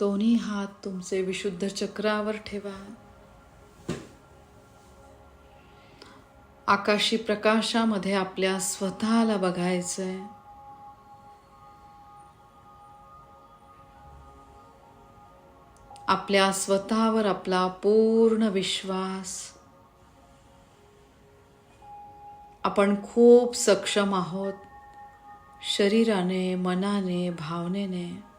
दोन्ही हात तुमचे विशुद्ध चक्रावर ठेवा. आकाशी प्रकाशामध्ये आपल्या स्वतःला बघायचंय. आपल्या स्वतःवर आपला पूर्ण विश्वास. आपण खूप सक्षम आहोत शरीराने मनाने भावनेने.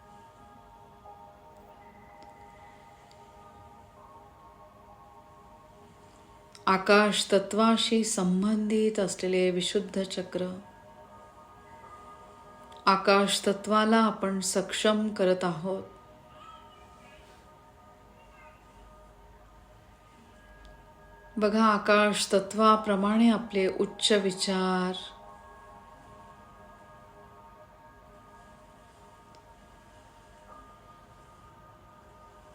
आकाश तत्वाशी संबंधित असलेले विशुद्ध चक्र. आकाश तत्वाला आपण सक्षम करत आहोत. बघा आकाश तत्वाप्रमाणे आपले उच्च विचार.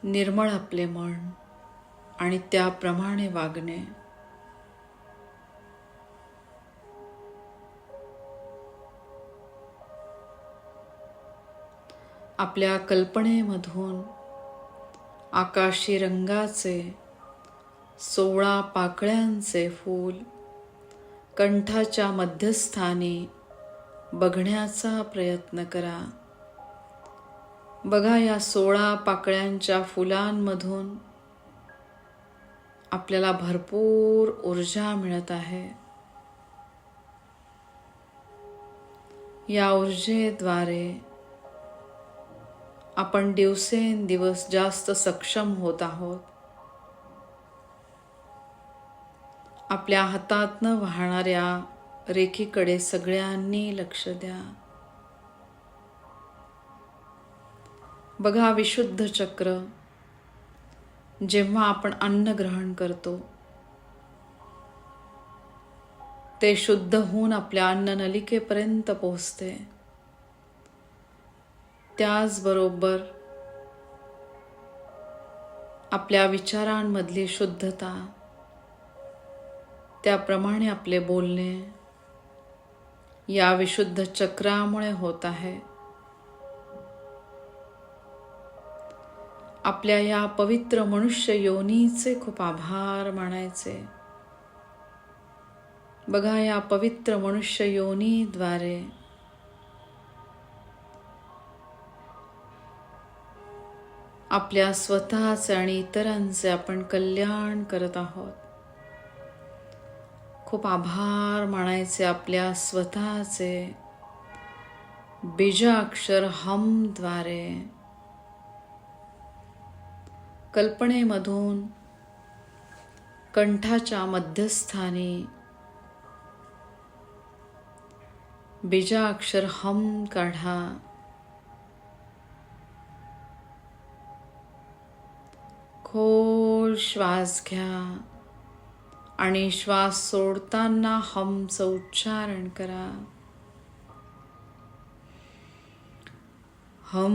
निर्मळ आपले मन आणि त्याप्रमाणे वागणे. आपल्या कल्पनेमधून आकाशी रंगाचे सोळा पाकळ्यांचे फूल कंठाच्या मध्यस्थानी बघण्याचा प्रयत्न करा. बघा या सोळा पाकळ्यांच्या फुलांमधून आपल्याला भरपूर ऊर्जा मिळत आहे. या ऊर्जेद्वारे आपण दिवसेंदिवस जास्त सक्षम होत आहोत. आपल्या हातातनं वाहणाऱ्या रेखीकडे सगळ्यांनी लक्ष द्या. बघा विशुद्ध चक्र जेव्हा आपण अन्न ग्रहण करतो ते शुद्ध होऊन आपल्या अन्न नलिकेपर्यंत पोहोचते. त्याचबरोबर आपल्या विचारांमधली शुद्धता त्याप्रमाणे आपले बोलणे या विशुद्ध चक्रामुळे होत आहे. आपल्या या पवित्र मनुष्य योनीचे खूप आभार मानायचे. बघा या पवित्र मनुष्य योनीद्वारे आपल्या स्वतःचे आणि इतरांचे आपण कल्याण करत आहोत. खूप आभार मानायचे आपल्या स्वतःचे बीजाक्षर हमद्वारे. कल्पनेमधून कंठाच्या मध्यस्थानी बीजाक्षर हम काढा. खोल श्वास घ्या आणि श्वास सोडताना हमचं उच्चारण करा. हम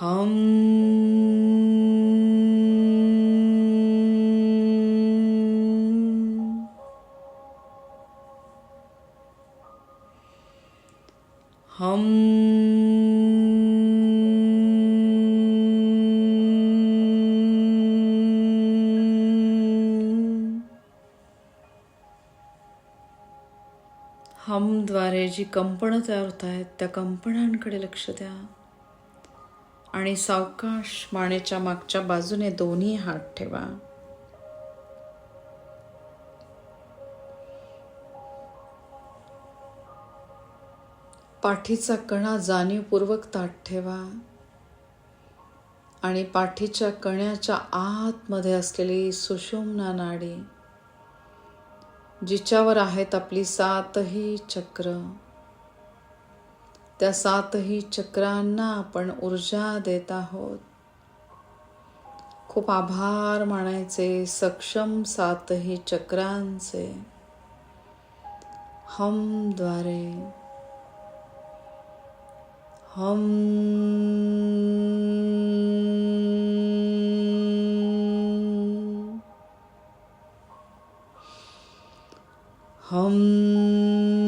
हम हम हमद्वारे जी कंपनं तयार होत आहेत त्या कंपनांकडे लक्ष द्या. आणि सावकाश मानेच्या मागच्या बाजूने दोन्ही हात ठेवा. पाठीचा कणा जाणीवपूर्वक ताट ठेवा. आणि पाठीच्या कण्याच्या आतमध्ये असलेली सुषुम्ना नाडी जिच्यावर आहेत आपली सातही चक्र त्या सातही चक्रांना आपण ऊर्जा देत आहोत. खूप आभार मानायचे सक्षम सातही चक्रांचे. हमद्वारे hum. Hum.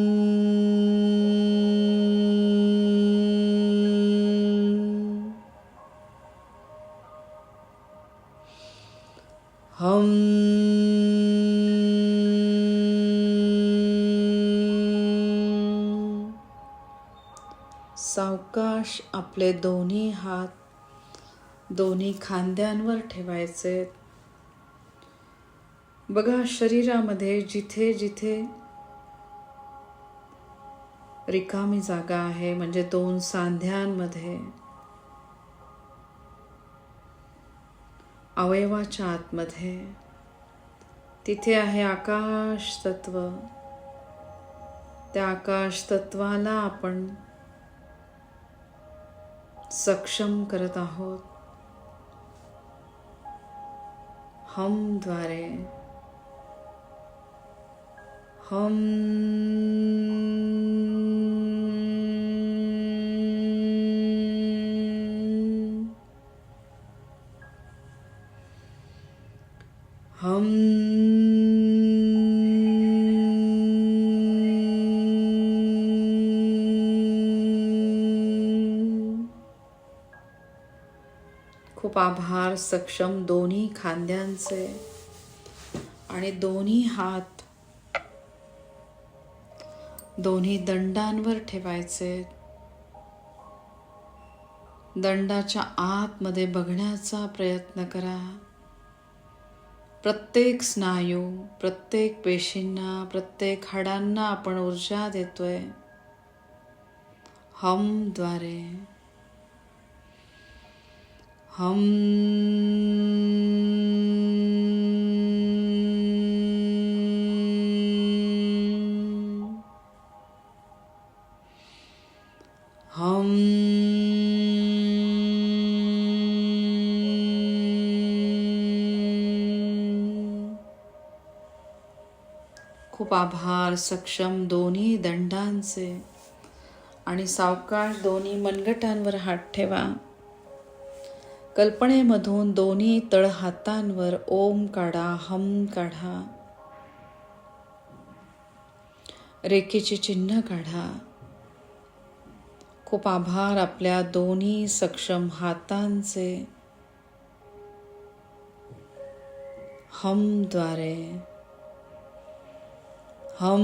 आपले दोन्ही हात दोन्ही खांद्यांवर ठेवायचे. बघा शरीरामध्ये जिथे जिथे रिकामी जागा आहे म्हणजे दोन सांध्यांमध्ये अवयवाच्या आतमध्ये तिथे आहे आकाश तत्व. त्या आकाश तत्वाला आपण सक्षम करत आहोत। हमद्वारे हम हम सक्षम दोन्ही खांद्यांचे आणि दोन्ही हात दोन्ही दंडांवर ठेवायचे. दंडाच्या आतमध्ये बघण्याचा प्रयत्न करा. प्रत्येक स्नायू प्रत्येक पेशींना प्रत्येक हाडांना आपण ऊर्जा देतोय. हमद्वारे हम हम खूप आभार सक्षम दोन्ही दंडांचे. आणि सावकाश दोन्ही मनगटांवर हात ठेवा. कल्पनेमधून दोन्ही तळहातांवर ओम काढा हम काढा. रेखेचे चिन्ह काढा. खूप आभार आपल्या दोन्ही सक्षम हातांचे. हमद्वारे हम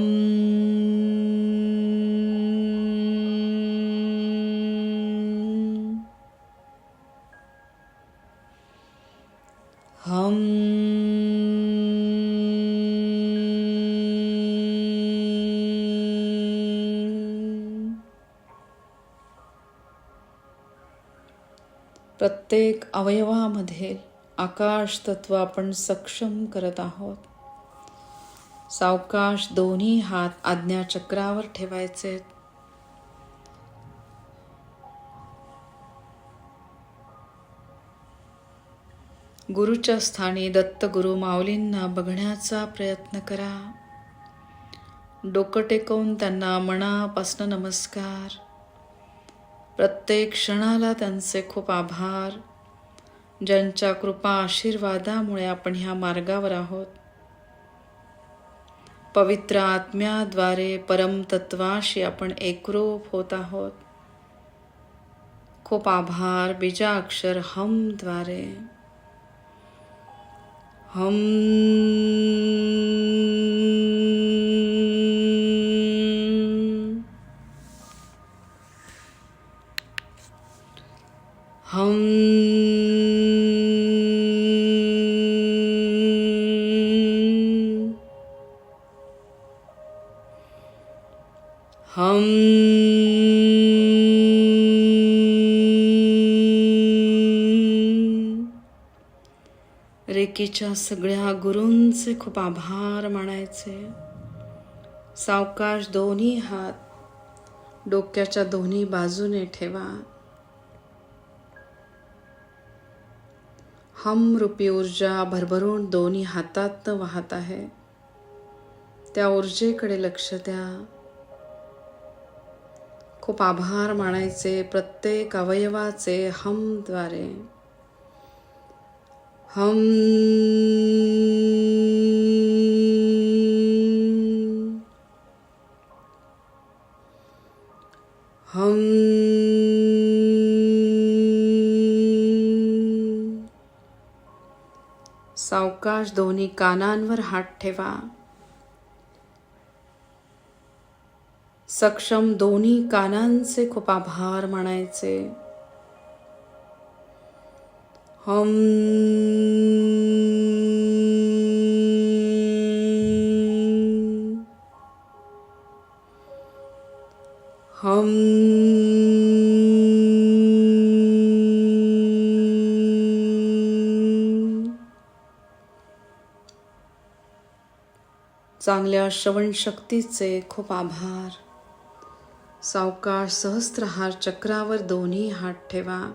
प्रत्येक अवयवामध्ये आकाश तत्व आपण सक्षम करत आहोत. सावकाश दोन्ही हात आज्ञाचक्रावर ठेवायचे गुरुच्या स्थानी दत्तगुरु माऊलींना बघण्याचा प्रयत्न करा. डोकं टेकवून त्यांना मनापासनं नमस्कार. प्रत्येक क्षणाला त्यांचे खूप आभार. ज्यांच्या कृपा आशीर्वादामुळे आपण ह्या मार्गावर आहोत. पवित्र आत्म्याद्वारे परमतत्वाशी आपण एकरूप होत आहोत. खूप आभार बीजाक्षर हमद्वारे हम रेकीच्या सगळ्या गुरूंचे खूप आभार मानायचे. सावकाश दोन्ही हात डोक्याच्या दोन्ही बाजूने ठेवा. हम रूपी ऊर्जा भरभरून दोन्ही हातात वाहत आहे. त्या ऊर्जेकडे लक्ष द्या. खूप आभार मानायचे प्रत्येक अवयवाचे हमद्वारे. हम। हम। सावकाश दोन्ही कानांवर हात ठेवा. सक्षम दोन्ही कानांचे खूप आभार मानायचे. हम हम चांगल्या श्रवणशक्तीचे खूप आभार. सावकाश सहस्त्रहार चक्रावर दोन्ही हात ठेवा.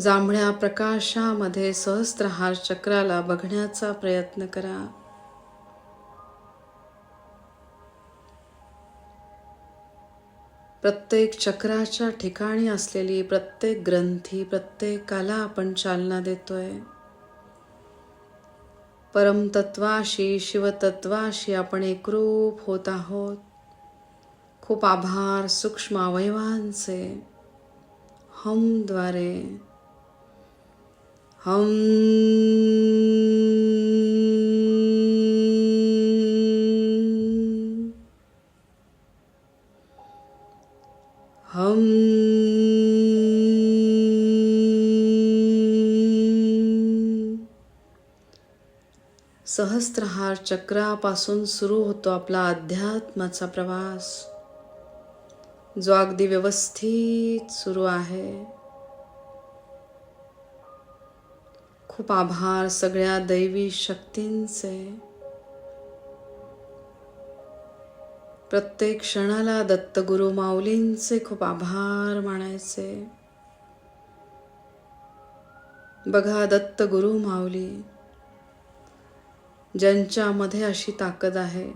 जांभळ्या प्रकाशामध्ये सहस्त्रहार चक्राला बघण्याचा प्रयत्न करा. प्रत्येक चक्राच्या ठिकाणी असलेली प्रत्येक ग्रंथी प्रत्येकाला आपण चालना देतोय. परमतत्वाशी शिवतत्वाशी आपण एकरूप होत आहोत. खूप आभार सूक्ष्म अवयवांचे. हमद्वारे हम हम सहस्त्रहार चक्रापासून सुरू होतो आपला अध्यात्माचा प्रवास. जो अगदी व्यवस्थित सुरू आहे. खूप आभार सगळ्या दैवी शक्तींचे. प्रत्येक क्षणाला दत्तगुरु माऊलींचे खूप आभार मानायचे. बघा दत्तगुरु माऊली ज्यांच्यामध्ये अशी ताकद आहे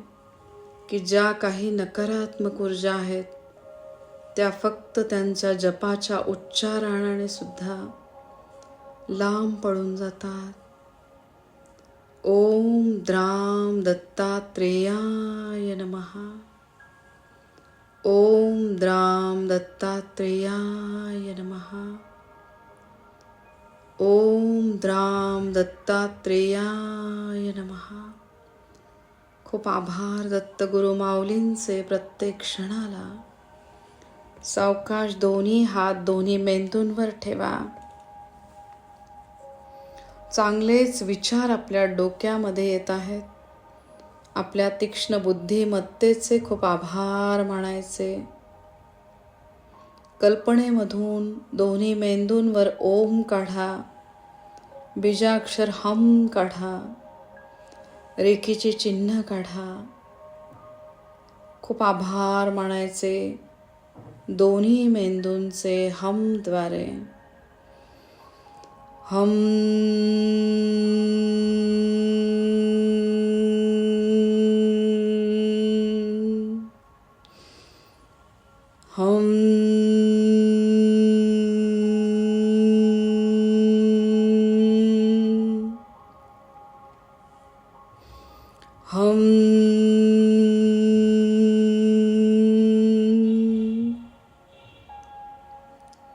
की ज्या काही नकारात्मक ऊर्जा आहेत त्या फक्त त्यांच्या जपाच्या उच्चारणाने सुद्धा लांब पळून जातात. ओम द्राम दत्तात्रेयाय नमहा ओम द्राम दत्तात्रेयाय नमहा ओम द्राम दत्तात्रेयाय नमहा खूप आभार दत्तगुरु माऊलींचे प्रत्येक क्षणाला. सावकाश दोन्ही हात दोन्ही मेंदूंवर ठेवा. चांगलेच विचार आपल्या डोक्यामध्ये येत आहेत. आपल्या तीक्ष्ण बुद्धिमत्तेचे खूप आभार मानायचे. कल्पनेमधून दोन्ही मेंदूंवर ओम काढा. बीजाक्षर हम काढा. रेखीचे चिन्ह काढा. खूप आभार मानायचे दोन्ही मेंदूंचे हमद्वारे हम हम हम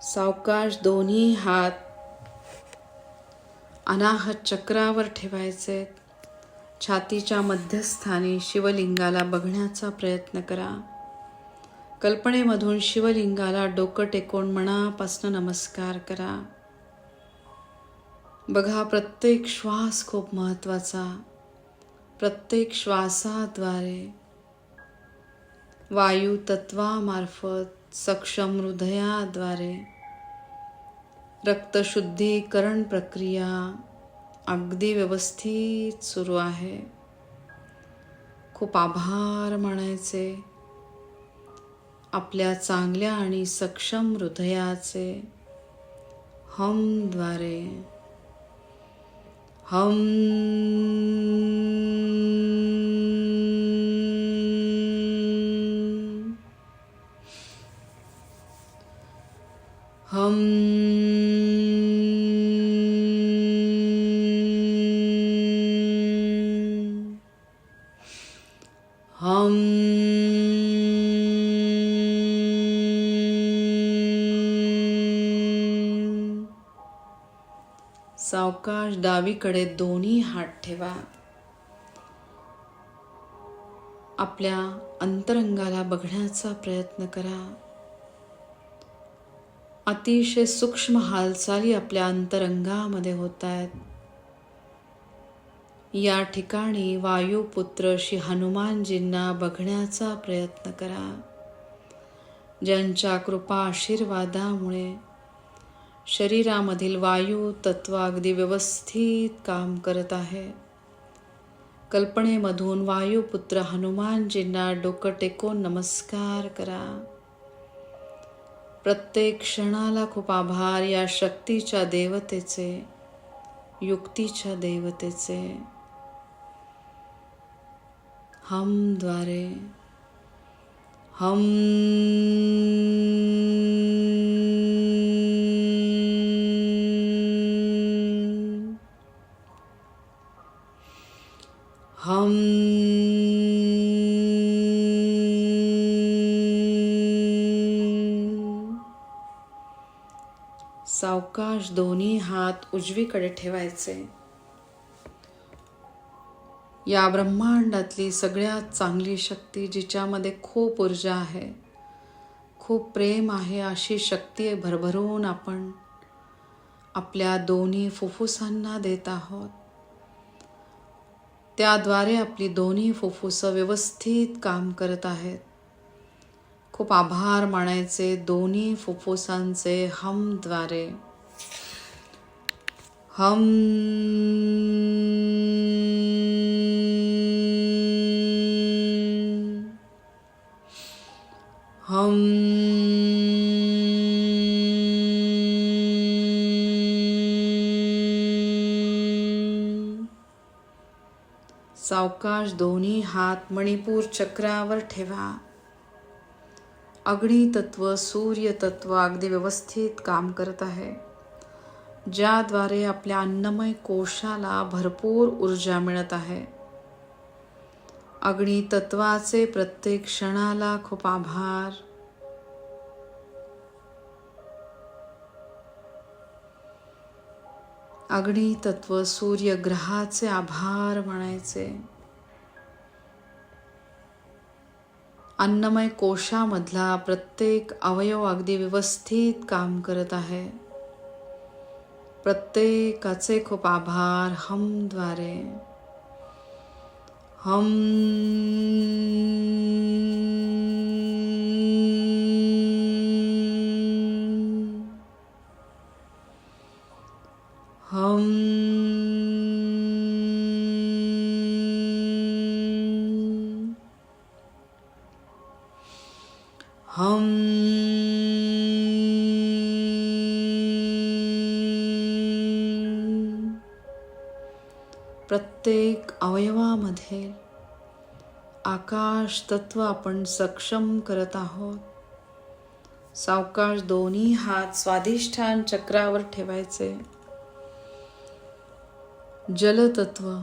सावकाश दोन्ही हात अनाहत चक्रावर ठेवायचे. छातीच्या मध्यस्थानी शिवलिंगाला बघण्याचा प्रयत्न करा. कल्पनेमधून शिवलिंगाला डोकं टेकून मनापासून नमस्कार करा. बघा प्रत्येक श्वास खूप महत्त्वाचा. प्रत्येक श्वासाद्वारे. वायू तत्वामार्फत सक्षम हृदयाद्वारे. रक्तशुद्धीकरण प्रक्रिया अगदी व्यवस्थित सुरू आहे. खूप आभार मानायचे. आपल्या चांगल्या आणि सक्षम हृदयाचे हमद्वारे हम हम. हम. सावकाश डावीकडे दोन्ही हात ठेवा. आपल्या अंतरंगाला बघण्याचा प्रयत्न करा. अतिशय सूक्ष्म हालचाली आपल्या अंतरंगामध्ये होत आहेत या ठिकाणी वायुपुत्र श्री हनुमानजींना बघण्याचा प्रयत्न करा. ज्यांच्या कृपा आशीर्वादामुळे शरीरामधील वायू तत्व अगदी व्यवस्थित काम करत आहे. कल्पनेमधून वायुपुत्र हनुमानजींना डोकं टेकून नमस्कार करा. प्रत्येक क्षणाला खूप आभार या शक्तीच्या देवतेचे युक्तीच्या देवतेचे. हमद्वारे हम उजवीकडे ठेवायचे. या ब्रह्मांडातली सगळ्यात चांगली शक्ती जिच्यामध्ये खूप ऊर्जा आहे खूप प्रेम आहे अशी शक्ती भरभरून आपण आपल्या दोन्ही फुफ्फुसांना देत आहोत. त्याद्वारे आपली दोन्ही फुफ्फुसं व्यवस्थित काम करत आहेत. खूप आभार मानायचे दोन्ही फुफ्फुसांचे हमद्वारे. हम हम सावकाश दोन्ही हात मणिपूर चक्रावर ठेवा. अग्नी तत्व सूर्य तत्व अगदी व्यवस्थित काम करत आहे. ज्याद्वारे आपल्या अन्नमय कोशाला भरपूर ऊर्जा मिळत आहे. अग्नी तत्वाचे प्रत्येक क्षणाला खूप आभार. अग्नी तत्व सूर्यग्रहाचे आभार म्हणायचे. अन्नमय कोशामधला प्रत्येक अवयव अगदी व्यवस्थित काम करत आहे. प्रत्येकाचे खूप आभार हमद्वारे हम हम हम तत्व आपण सक्षम करत आहोत. सावकाश दोन्ही हात स्वाधिष्ठान चक्रावर ठेवायचे. जलतत्व.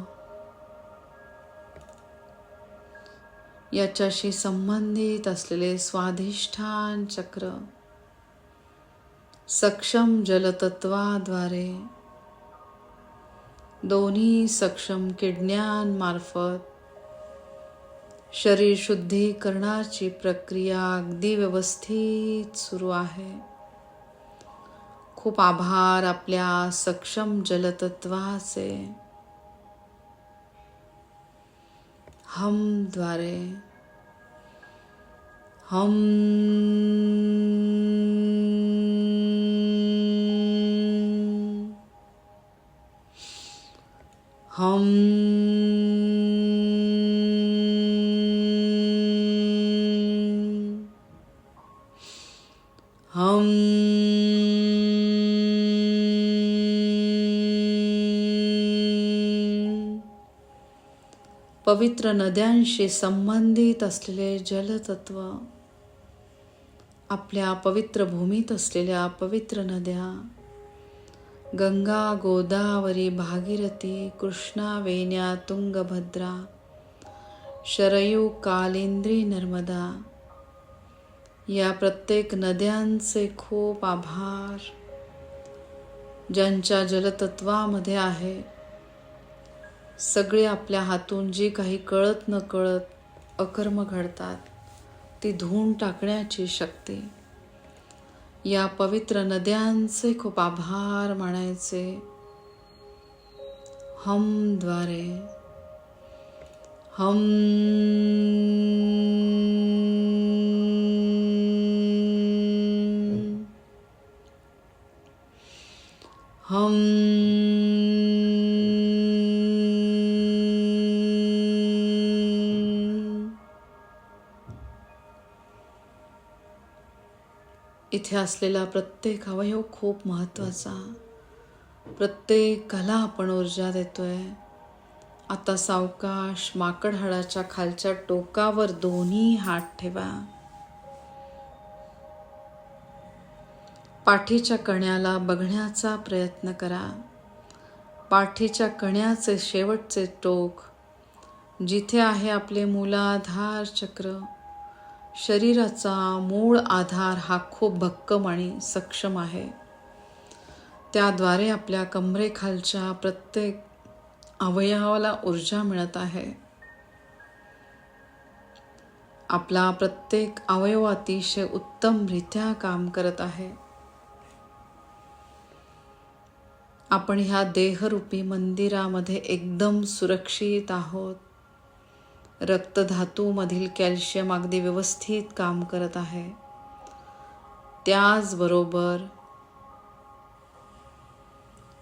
याच्याशी संबंधित असलेले स्वाधिष्ठान चक्र. सक्षम जलतत्वाद्वारे. दोन्ही सक्षम किडण्यांमार्फत. शरीर शुद्धीकरणाची प्रक्रिया अगदी व्यवस्थित सुरू आहे. खूप आभार आपल्या सक्षम जलतत्वाचे. हमद्वारे हम हम. हम. पवित्र नद्यांशी संबंधित असलेले जलतत्व आपल्या पवित्र भूमीत असलेल्या पवित्र नद्या गंगा गोदावरी भागीरथी कृष्णा वेण्या तुंगभद्रा शरयू कालिंद्री नर्मदा या प्रत्येक नद्यांचे खूप आभार ज्यांच्या जलतत्वामध्ये आहे. सगळे आपल्या हातून जी काही कळत न कळत अकर्म घडतात ती धुवून टाकण्याची शक्ती. या पवित्र नद्यांचे खूप आभार मानायचे. हमद्वारे हम हम इथे असलेला प्रत्येक अवयव खूप महत्त्वाचा. प्रत्येकाला आपण ऊर्जा देतोय आता सावकाश माकड हाडाच्या खालच्या टोकावर दोन्ही हात ठेवा. पाठीच्या कण्याला बघण्याचा प्रयत्न करा. पाठीच्या कण्याचे शेवटचे टोक जिथे आहे आपले मूलाधार चक्र शरीराचा मूळ आधार हा खूप भक्कम आणि सक्षम आहे. त्याद्वारे आपल्या कमरेखालच्या प्रत्येक अवयवाला ऊर्जा मिळत आहे. आपला प्रत्येक अवयव अतिशय उत्तमरित्या काम करत आहे. आपण ह्या देहरूपी मंदिरामध्ये एकदम सुरक्षित आहोत. रक्तधातूमधील कॅल्शियम अगदी व्यवस्थित काम करत आहे. त्याचबरोबर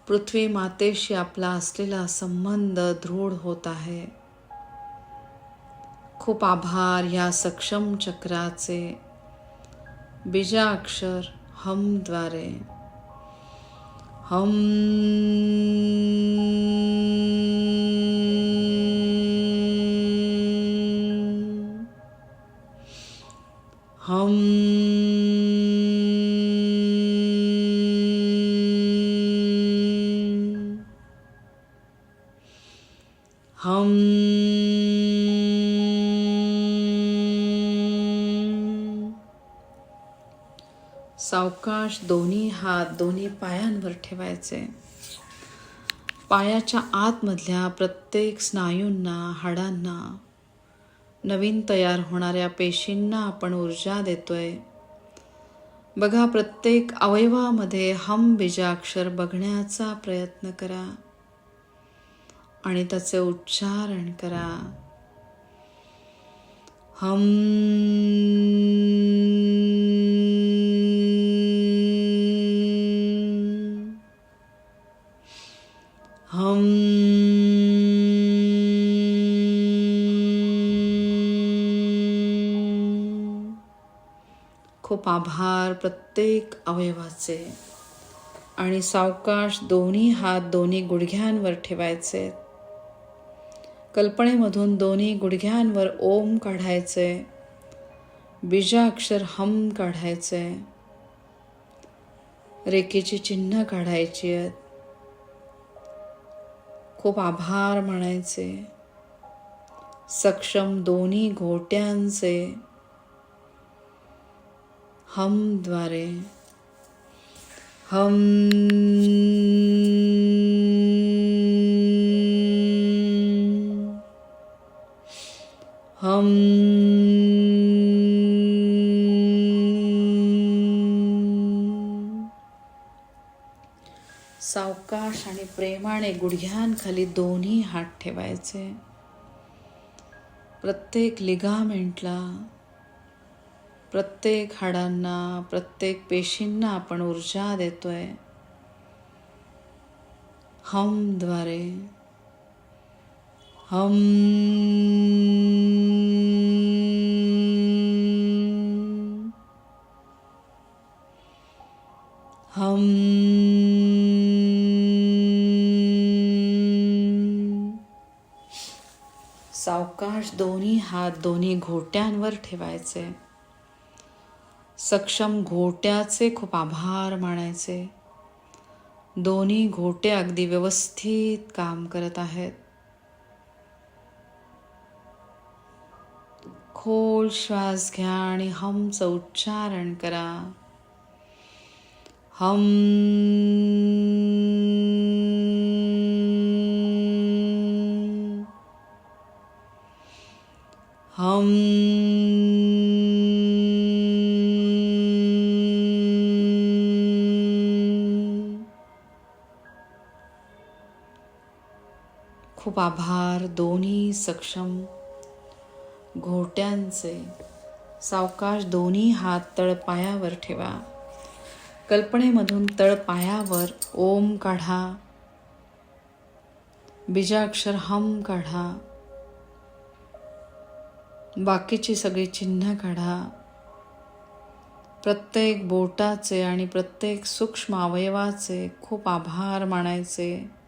पृथ्वी मातेशी आपला असलेला संबंध दृढ होत आहे. खूप आभार या सक्षम चक्राचे बीजाक्षर हमद्वारे हम हम हम सावकाश दोन्ही हात दोन्ही पायांवर ठेवायचे. पायाच्या आतमधल्या प्रत्येक स्नायूंना हाडांना नवीन तयार होणाऱ्या पेशींना आपण ऊर्जा देतोय. बघा प्रत्येक अवयवामध्ये हम बीजाक्षर बघण्याचा प्रयत्न करा. आणि त्याचे उच्चारण करा. हम हम आभार प्रत्येक अवयवाचे. आणि सावकाश दोन्ही हात दोन्ही गुडघ्यांवर ठेवायचे. कल्पनेमधून दोन्ही गुडघ्यांवर ओम काढायचे. बीजाक्षर हम काढायचे. रेखेची चिन्ह काढायची आहेत. खूप आभार म्हणायचे सक्षम दोन्ही घोट्यांचे. हमद्वारे। हम हम सावकाश आणि प्रेमाने गुडघ्यांखाली दोन्ही हात ठेवायचे. प्रत्येक लिगामेंटला प्रत्येक हाडांना प्रत्येक पेशींना आपण ऊर्जा देतोय. हमद्वारे हम. हम. सावकाश दोन्ही हात दोन्ही घोट्यांवर ठेवायचे. सक्षम घोट्याचे खूप आभार मानायचे. दोन्ही घोटे अगदी व्यवस्थित काम करत आहेत. खोल श्वास घ्या आणि हमचं उच्चारण करा. हम हम खूप आभार. दोन्ही सक्षम घोट्यांचे सावकाश दोन्ही हात तळपायावर ठेवा. कल्पनेमधून तळपायावर ओम काढा. बीजाक्षर हम काढा. बाकीची सगळी चिन्ह काढा. प्रत्येक बोटाचे आणि प्रत्येक सूक्ष्म अवयवाचे खूप आभार मानायचे.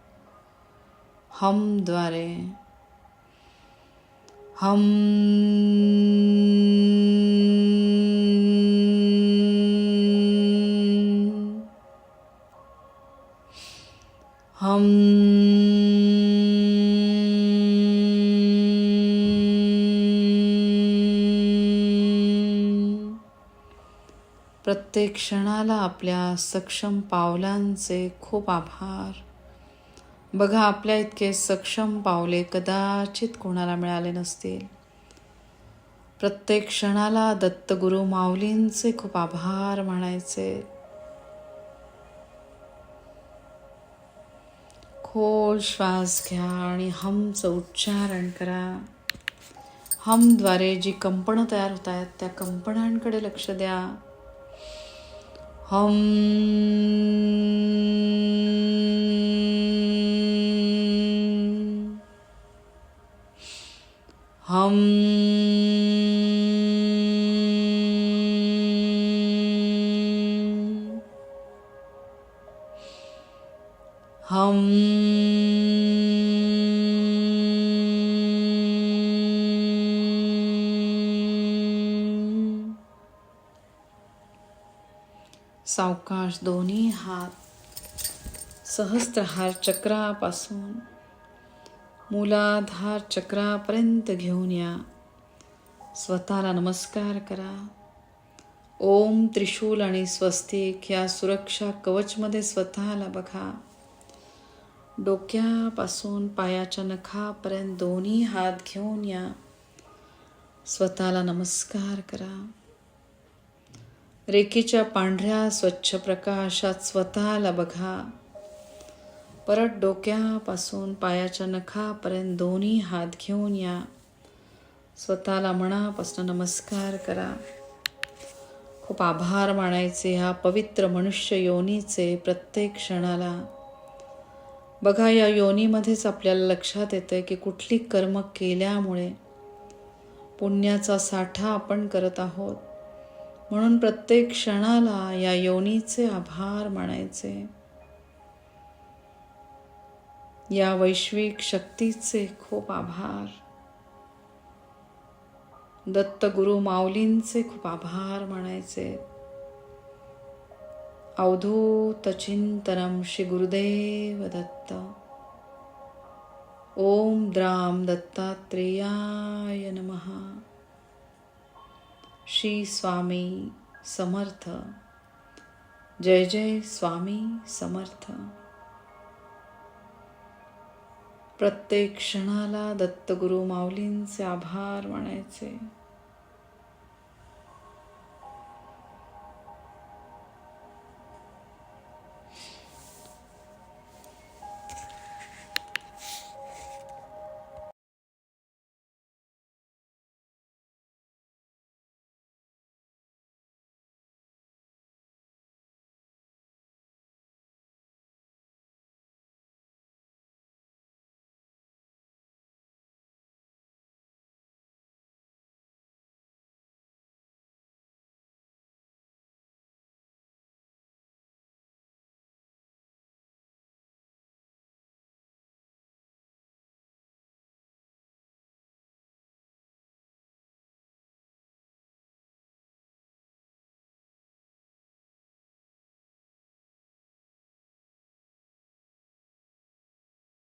हमद्वारे हम हम प्रत्येक क्षणाला आपल्या सक्षम पावलांचे खूप आभार. बघा आपल्या इतके सक्षम पावले कदाचित कोणाला मिळाले नसतील. प्रत्येक क्षणाला दत्तगुरु माऊलींचे खूप आभार मानायचे. खोल श्वास घ्या आणि हमचं उच्चारण करा. हमद्वारे जी कंपनं तयार होत आहेत त्या कंपनांकडे लक्ष द्या. हम हम हम सावकाश दोन्ही हात सहस्त्रहार चक्रापासून मूलाधार चक्रापर्यंत घेऊन या. स्वतःला नमस्कार करा. ओम त्रिशूल आणि स्वस्तिक या सुरक्षा कवचमध्ये स्वतःला बघा. डोक्यापासून पायाच्या नखापर्यंत दोन्ही हात घेऊन या. स्वतःला नमस्कार करा. रेखेच्या पांढऱ्या स्वच्छ प्रकाशात स्वतःला बघा. परत डोक्यापासून पायाच्या नखापर्यंत दोन्ही हात घेऊन या. स्वतःला मनापासून नमस्कार करा. खूप आभार मानायचे ह्या पवित्र मनुष्य योनीचे प्रत्येक क्षणाला. बघा या योनीमध्येच आपल्याला लक्षात येतं की कुठली कर्म केल्यामुळे पुण्याचा साठा आपण करत आहोत. म्हणून प्रत्येक क्षणाला या योनीचे आभार मानायचे. या वैश्विक शक्तीचे खूप आभार. दत्तगुरु माऊलींचे खूप आभार म्हणायचे. अवधूत चिंतनम श्री गुरुदेव दत्त. ओम द्राम दत्तात्रेयाय नमः. श्री स्वामी समर्थ. जय जय स्वामी समर्थ. प्रत्येक क्षणाला दत्तगुरु माऊलींचे आभार मानायचे.